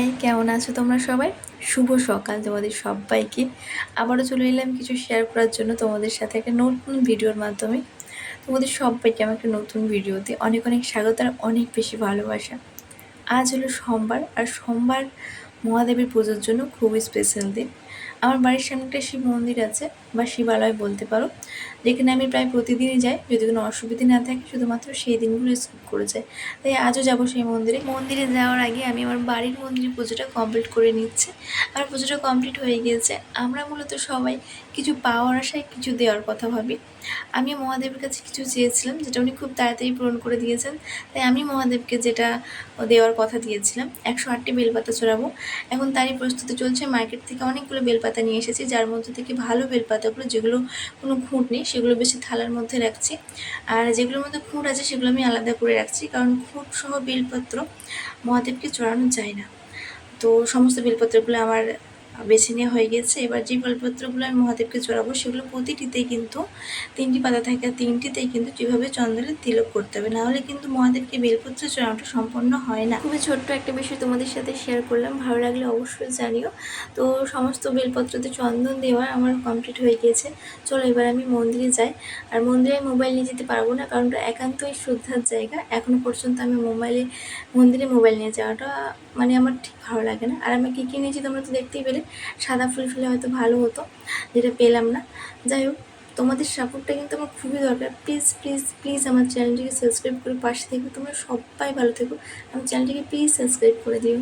High, কেমন আছো তোমরা সবাই? শুভ সকাল তোমাদের সবাইকে। আবারও চলে এলাম কিছু শেয়ার করার জন্য তোমাদের সাথে একটা নতুন ভিডিওর মাধ্যমে। তোমাদের সবাইকে আমাকে নতুন ভিডিওতে অনেক অনেক স্বাগত আর অনেক বেশি ভালোবাসা। আজ হলো সোমবার, আর সোমবার মহাদেবের পুজোর জন্য খুবই স্পেশাল দিন। আমার বাড়ির সামনে একটা শিব মন্দির আছে, বা শিবালয় বলতে পারো, যেখানে আমি প্রায় প্রতিদিনই যাই, যদি কোনো অসুবিধে না থাকে, শুধুমাত্র সেই দিনগুলো স্কিপ করে যাই। তাই আজও যাব সেই মন্দিরে। মন্দিরে যাওয়ার আগে আমি আমার বাড়ির মন্দিরে পুজোটা কমপ্লিট করে নিচ্ছি। আর পুজোটা কমপ্লিট হয়ে গিয়েছে। আমরা মূলত সবাই কিছু পাওয়ার আশায় কিছু দেওয়ার কথা ভাবি। আমি মহাদেবের কাছে কিছু চেয়েছিলাম, যেটা উনি খুব তাড়াতাড়ি পূরণ করে দিয়েছেন। তাই আমি মহাদেবকে যেটা দেওয়ার কথা দিয়েছিলাম, একশো আটটি বেলপাতা চড়াবো। এখন তারই প্রস্তুতি চলছে, মার্কেট থেকে অনেকগুলো বেলপাতা নিয়ে এসেছি, যার মধ্যে থেকে ভালো বেলপাতাগুলো, যেগুলো কোনো খুঁট নেই, সেগুলো বেশি থালার মধ্যে রাখছি। আর যেগুলোর মধ্যে খুঁট আছে, সেগুলো আমি আলাদা করে রাখছি, কারণ খুঁট সহ বেলপত্র মহাদেবকে চড়ানো যায় না। তো সমস্ত বেলপত্রগুলো আমার বেছে নেওয়া হয়ে গেছে। এবার যে বেলপত্রগুলো আমি মহাদেবকে চড়াবো সেগুলো প্রতিটিতেই কিন্তু তিনটি পাতা থাকে তিনটিতেই কিন্তু যেভাবে চন্দনের তিলক করতে হবে। নাহলে কিন্তু মহাদেবকে বেলপত্র চড়ানোটা সম্পন্ন হয় না। খুবই ছোট্ট একটা বিষয় তোমাদের সাথে শেয়ার করলাম। ভালো লাগলে অবশ্যই জানিও। তো সমস্ত বেলপত্রতে চন্দন দেওয়া আমার কমপ্লিট হয়ে গিয়েছে। চলো এবার আমি মন্দিরে যাই। আর মন্দিরে মোবাইল নিয়ে যেতে পারব না, কারণ একান্তই শ্রদ্ধার জায়গা। এখনও পর্যন্ত আমি মোবাইলে মন্দিরে মোবাইল নিয়ে যাওয়াটা মানে আমার ঠিক ভালো লাগে না। আর আমি কী কী নিয়েছি তোমরা তো দেখতেই পেলে। সাদা ফুল ফুলে হয়তো ভালো হতো, যেটা পেলাম না। যাই হোক, তোমাদের সাপোর্টটা কিন্তু আমার খুবই দরকার। প্লিজ প্লিজ প্লিজ আমার চ্যানেলটিকে সাবস্ক্রাইব করে পাশে থেকো। তোমরা সবাই ভালো থেকো। আমার চ্যানেলটিকে প্লিজ সাবস্ক্রাইব করে দিও।